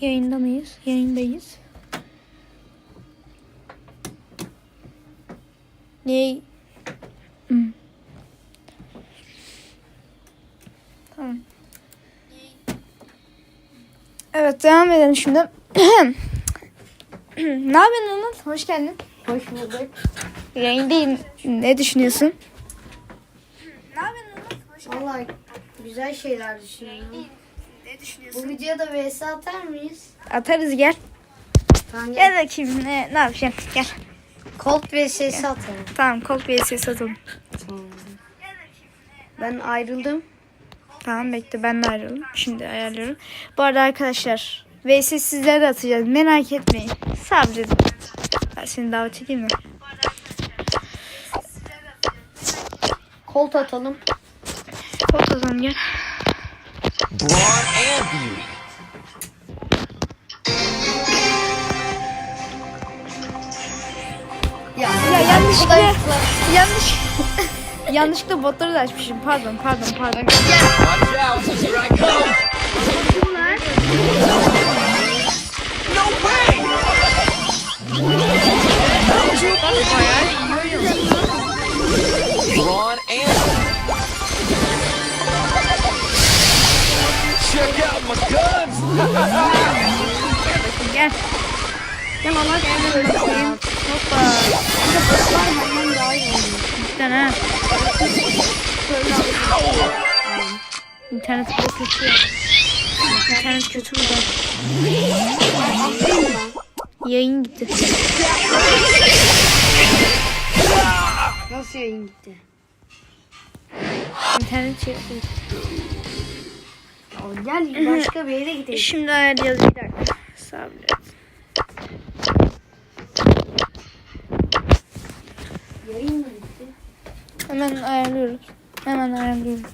Yayında mıyız? Yayındayız. Ne? Hmm. Tamam. Evet devam edelim şimdi. ne yapıyorsun Anıl? Hoş geldin. Hoş bulduk. Yayındayım. Ne düşünüyorsun? Ne yapıyorsun Anıl? Hoş Vallahi güzel şeyler düşünüyorum. Ne düşünüyorsun? Bu videoda vs atar mıyız? Atarız gel. Tamam Gel bakayım ne, ne yapacaksın? Gel. Colt vs atalım. Tamam Colt VS atalım. Tamam. Ben ayrıldım. Tamam bekle ben de ayrıldım. Şimdi ayarlıyorum. Bu arada arkadaşlar VS sizlere de atacağız. Merak etmeyin. Sabredin. Ben seni davet edeyim mi? Colt atalım. Colt atalım gel. Brawn and beauty. Ya, Ya yanlışlıkla yanlış yanlışlıkla botları da açmışım. Pardon pardon pardon. Guns. Gel. Gel Allah gel. Hoppa. Cidden ha. İnternet bile kötü. İnternet kötü burada. Yayın gitti. Nasıl yayın gitti? İnternet şey yapıyor. Gel başka bir yere gidelim. Şimdi ayarlayacağız bir dakika. Sabret. Yayın mı gitti? Hemen ayarlıyoruz. Hemen ayarlıyorum.